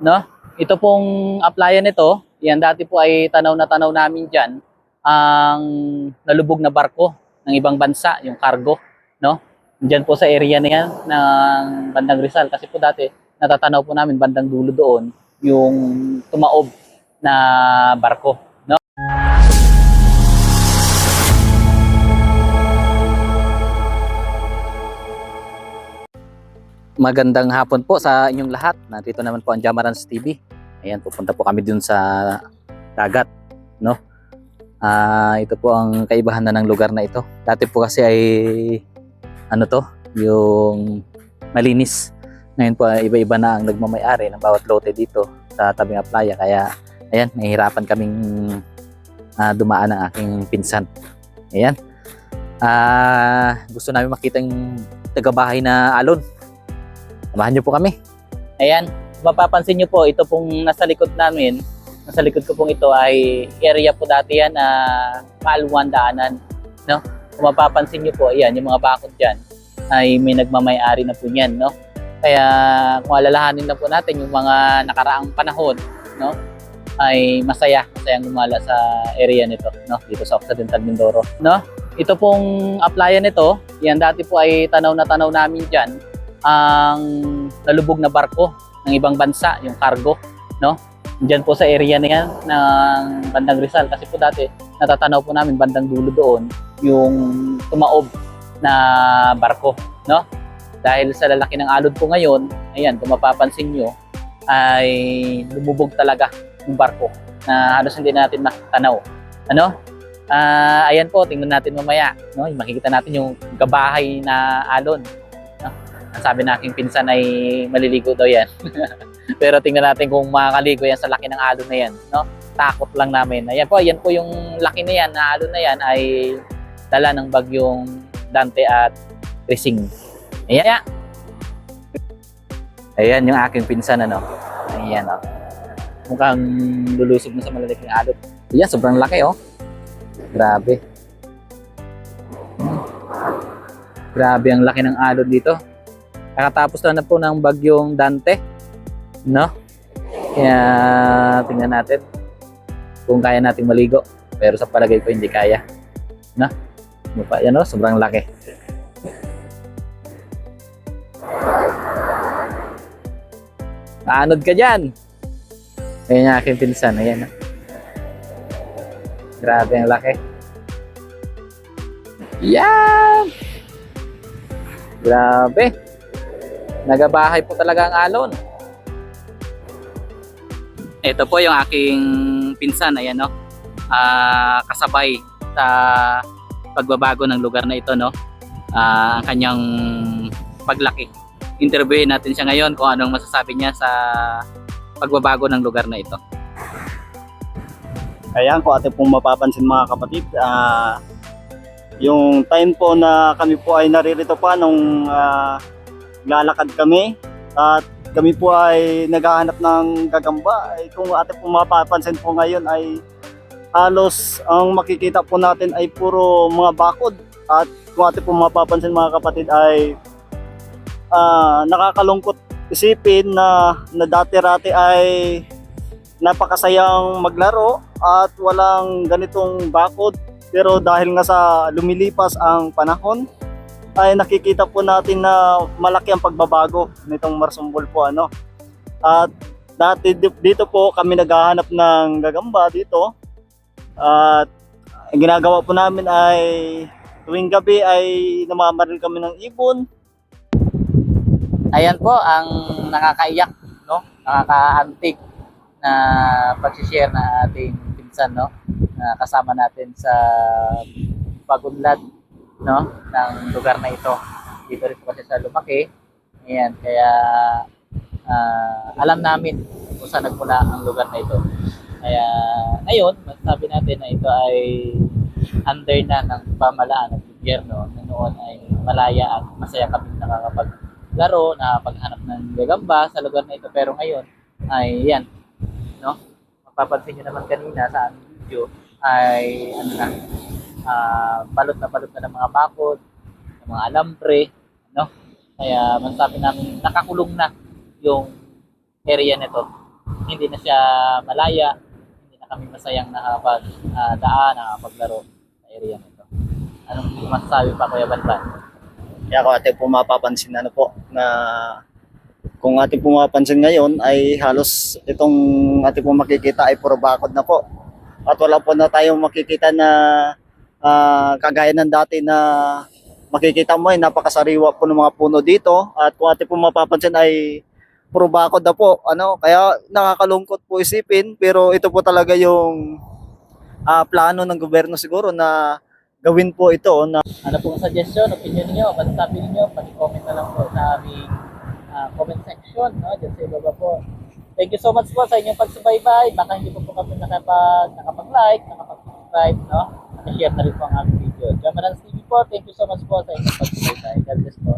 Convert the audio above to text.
no? Ito pong applyan nito, yan dati po ay tanaw na tanaw namin diyan ang nalubog na barko ng ibang bansa, yung cargo, no? Diyan po sa area na yan ng bandang Rizal kasi po dati natatanaw po namin bandang dulo doon yung tumaob na barko, Magandang hapon po sa inyong lahat. Nandito naman po ang Jamarans TV. Ayan, pupunta po kami dun sa dagat, no? Ah, ito po ang kaibahan na ng lugar na ito. Dati po kasi ay ano to, yung malinis. Ngayon po ay iba-iba na ang nagmamay-ari ng bawat lote dito sa tabing playa. Kaya ayan, nahihirapan kaming ah, dumaan ng aking pinsan. Ayan. Ah, gusto namin makita yung taga-bahay na alon. Samahan niyo po kami. Ayan, mapapansin niyo po, ito pong nasa likod namin, nasa likod ko pong ito ay area po dati yan na kaaluan daanan. No? Kung mapapansin niyo po, ayan, yung mga bakod dyan ay may nagmamay-ari na po niyan. No? Kaya kung alalahanin na po natin yung mga nakaraang panahon, no? ay masaya, masayang lumala sa area nito, no? dito sa Occidental Mindoro. No? Ito pong applyan nito, yan dati po ay tanaw na tanaw namin dyan, ang nalubog na barko ng ibang bansa, yung cargo, no? Diyan po sa area na yan ng bandang Rizal kasi po dati natatanaw po namin bandang dulo doon yung tumaob na barko, no? Dahil sa lalaki ng alod po ngayon, ayan, kung mapapansin nyo, ay lumubog talaga yung barko na halos hindi natin makitanaw. Ano? Ah, ayan po, tingnan natin mamaya, no? Makikita natin yung gabahay na alon. Ang sabi na aking pinsan ay maliligo daw yan. Pero tingnan natin kung makakaligo yan sa laki ng alon na yan. No? Takot lang namin. Ayan po, ayan po yung laki na yan, na alon na yan ay dala ng bagyong Dante at Rising. Ayan. Ayan yung aking pinsan ano. Ayan oh. Mukhang lulusog na sa malalaking alon. Ayan, sobrang laki oh. Grabe. Grabe ang laki ng alon dito. Kakatapos lang na po ng bagyong Dante. No? Kaya tingnan natin kung kaya nating maligo. Pero sa palagay ko hindi kaya. No? Ano pa? Yan o, sobrang laki. Naanod ka dyan. Ayan yung aking pinsan. Ayan. oh. Grabe ang laki. Yan! Grabe. Nagabahay po talaga ang alon. Ito po yung aking pinsan, ayan no. Ah, kasabay sa pagbabago ng lugar na ito no. Ah, ang kanyang paglaki. Interviewin natin siya ngayon kung anong masasabi niya sa pagbabago ng lugar na ito. Ayan, kung ating pong mapapansin mga kapatid, ah, yung time po na kami po ay naririto pa nung ah, lalakad kami at kami po ay naghahanap ng gagamba. Ay, kung ating pong mapapansin po ngayon ay halos ang makikita po natin ay puro mga bakod at kung ating pong mapapansin mga kapatid ay ah, nakakalungkot isipin na, na dati-rati ay napakasayang maglaro at walang ganitong bakod pero dahil nga sa lumilipas ang panahon ay nakikita po natin na malaki ang pagbabago nitong Marsumbol po ano at dati di- dito po kami naghahanap ng gagamba dito at ang ginagawa po namin ay tuwing gabi ay namamaril kami ng ibon Ayan po ang nakakaiyak, no? Nakakaantig na pag-share na ating pinsan, no? Na kasama natin sa pagunlad, no? Ng lugar na ito. Dito rin kasi sa lumaki. Ayan, kaya ah, alam namin kung saan nagmula ang lugar na ito. Kaya ngayon, masasabi natin na ito ay under na ng pamalaan ng gobyerno na noon ay malaya at masaya kami nakakapag laro, nakapaghanap ng gagamba sa lugar na ito. Pero ngayon, ay yan, no? Mapapansin nyo naman kanina sa video, ay ano na, ah, balot na balot na ng mga bakod, ng mga alambre, no? Kaya masasabi namin nakakulong na yung area nito hindi na siya malaya, hindi na kami masayang nakapag ah, daan, nakapaglaro sa area nito. Anong masasabi pa Kuya Balban? Kaya kung ating pumapapansin ano po na kung ating pumapansin ngayon ay halos itong ating po makikita ay puro bakod na po. At wala po na tayong makikita na ah, kagaya ng dati na makikita mo ay napakasariwa po ng mga puno dito. At kung ating po mapapansin ay puro bakod na po. Ano, kaya nakakalungkot po isipin pero ito po talaga yung ah, plano ng gobyerno siguro na gawin po ito na Ano pong suggestion, opinion niyo, masasabi niyo, paki-comment na lang po sa aming ah, comment section, no? Diyan sa ibaba po. Thank you so much po sa inyong pagsubaybay. Baka hindi po po kami nakapag, nakapag-like, nakapag-subscribe, no? Nakashare na rin po ang aming video. Jamarans TV po, thank you so much po sa inyong pagsubaybay. God bless po.